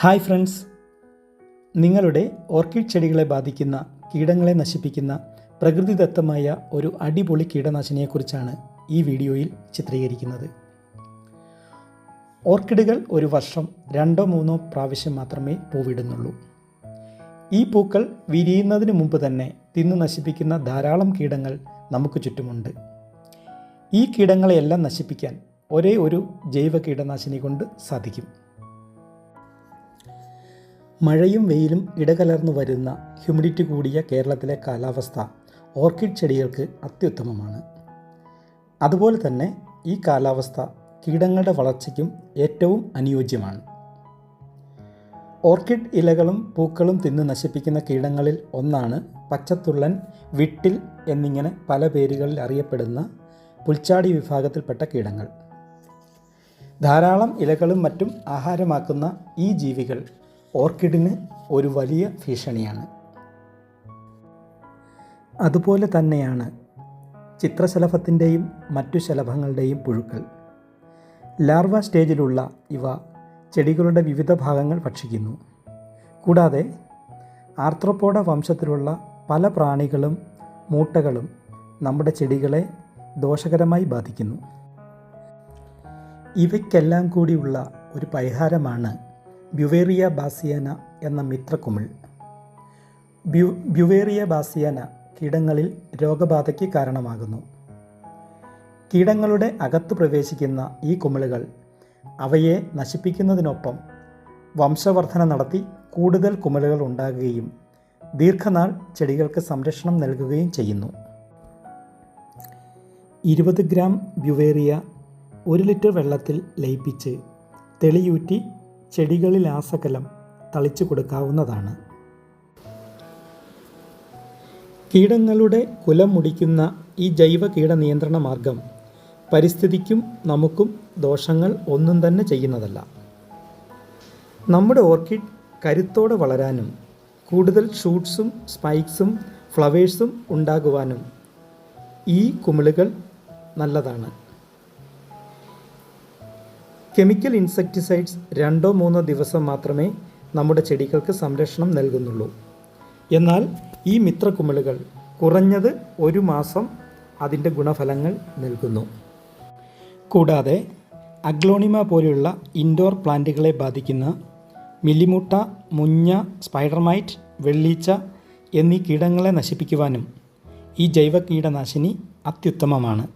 Hi friends. നിങ്ങളുടെ orchid ചെടികളെ ബാധിക്കുന്ന കീടങ്ങളെ നശിപ്പിക്കുന്ന പ്രകൃതിദത്തമായ ഒരു അടിപൊളി കീടനാശിനിയെക്കുറിച്ചാണ് ഈ വീഡിയോയിൽ ചിത്രീകരിക്കുന്നത്. ഓർക്കിഡുകൾ ഒരു വർഷം രണ്ടോ മൂന്നോ പ്രാവശ്യം മാത്രമേ പൂവിടുന്നുള്ളൂ. ഈ പൂക്കൾ വിരിയുന്നതിന് മുമ്പ് തന്നെ തിന്നു നശിപ്പിക്കുന്ന ധാരാളം കീടങ്ങൾ നമുക്ക് ചുറ്റുമുണ്ട്. ഈ കീടങ്ങളെയെല്ലാം നശിപ്പിക്കാൻ ഒരേ ഒരു ജൈവ കീടനാശിനി കൊണ്ട് സാധിക്കും. മഴയും വെയിലും ഇടകലർന്നു വരുന്ന ഹ്യൂമിഡിറ്റി കൂടിയ കേരളത്തിലെ കാലാവസ്ഥ ഓർക്കിഡ് ചെടികൾക്ക് അത്യുത്തമമാണ്. അതുപോലെ തന്നെ ഈ കാലാവസ്ഥ കീടങ്ങളുടെ വളർച്ചയ്ക്കും ഏറ്റവും അനുയോജ്യമാണ്. ഓർക്കിഡ് ഇലകളും പൂക്കളും തിന്ന് നശിപ്പിക്കുന്ന കീടങ്ങളിൽ ഒന്നാണ് പച്ചത്തുള്ളൻ വിട്ടിൽ എന്നിങ്ങനെ പല പേരുകളിൽ അറിയപ്പെടുന്ന പുൽച്ചാടി വിഭാഗത്തിൽപ്പെട്ട കീടങ്ങൾ. ധാരാളം ഇലകളും മറ്റും ആഹാരമാക്കുന്ന ഈ ജീവികൾ ഓർക്കിഡിന് ഒരു വലിയ ഭീഷണിയാണ്. അതുപോലെ തന്നെയാണ് ചിത്രശലഭത്തിന്റെയും മറ്റു ശലഭങ്ങളുടെയും പുഴുക്കൾ. ലാർവ സ്റ്റേജിലുള്ള ഇവ ചെടികളുടെ വിവിധ ഭാഗങ്ങൾ ഭക്ഷിക്കുന്നു. കൂടാതെ ആർത്രോപോഡ വംശത്തിലുള്ള പല പ്രാണികളും മൂട്ടകളും നമ്മുടെ ചെടികളെ ദോഷകരമായി ബാധിക്കുന്നു. ഇവയ്ക്കെല്ലാം കൂടിയുള്ള ഒരു പരിഹാരമാണ് ബ്യുവേറിയ ബാസിയാന എന്ന മിത്രക്കുമിൾ. ബ്യു ബ്യുവേറിയ ബാസിയാന കീടങ്ങളിൽ രോഗബാധയ്ക്ക് കാരണമാകുന്നു. കീടങ്ങളുടെ അകത്തു പ്രവേശിക്കുന്ന ഈ കുമിളുകൾ അവയെ നശിപ്പിക്കുന്നതിനൊപ്പം വംശവർധന നടത്തി കൂടുതൽ കുമിളുകൾ ഉണ്ടാകുകയും ദീർഘനാൾ ചെടികൾക്ക് സംരക്ഷണം നൽകുകയും ചെയ്യുന്നു. ഇരുപത് ഗ്രാം ബ്യുവേറിയ ഒരു ലിറ്റർ വെള്ളത്തിൽ ലയിപ്പിച്ച് തെളിയൂറ്റി ചെടികളിൽ ആസകലം തളിച്ചു കൊടുക്കാവുന്നതാണ്. കീടങ്ങളുടെ കുലം മുടിക്കുന്ന ഈ ജൈവ കീട നിയന്ത്രണ മാർഗം പരിസ്ഥിതിക്കും നമുക്കും ദോഷങ്ങൾ ഒന്നും തന്നെ ചെയ്യുന്നതല്ല. നമ്മുടെ ഓർക്കിഡ് കരുത്തോടെ വളരാനും കൂടുതൽ ഷൂട്ട്സും സ്പൈക്സും ഫ്ലവേഴ്സും ഉണ്ടാകുവാനും ഈ കുമിളുകൾ നല്ലതാണ്. കെമിക്കൽ ഇൻസെക്ടിസൈഡ്സ് രണ്ടോ മൂന്നോ ദിവസം മാത്രമേ നമ്മുടെ ചെടികൾക്ക് സംരക്ഷണം നൽകുന്നുള്ളൂ. എന്നാൽ ഈ മിത്രക്കുമിളുകൾ കുറഞ്ഞത് ഒരു മാസം അതിന്റെ ഗുണഫലങ്ങൾ നൽകുന്നു. കൂടാതെ അഗ്ലോണിമ പോലെയുള്ള ഇൻഡോർ പ്ലാന്റുകളെ ബാധിക്കുന്ന മില്ലിമുട്ട മുഞ്ഞ സ്പൈഡർമൈറ്റ് വെള്ളീച്ച എന്നീ കീടങ്ങളെ നശിപ്പിക്കുവാനും ഈ ജൈവ കീടനാശിനി അത്യുത്തമമാണ്.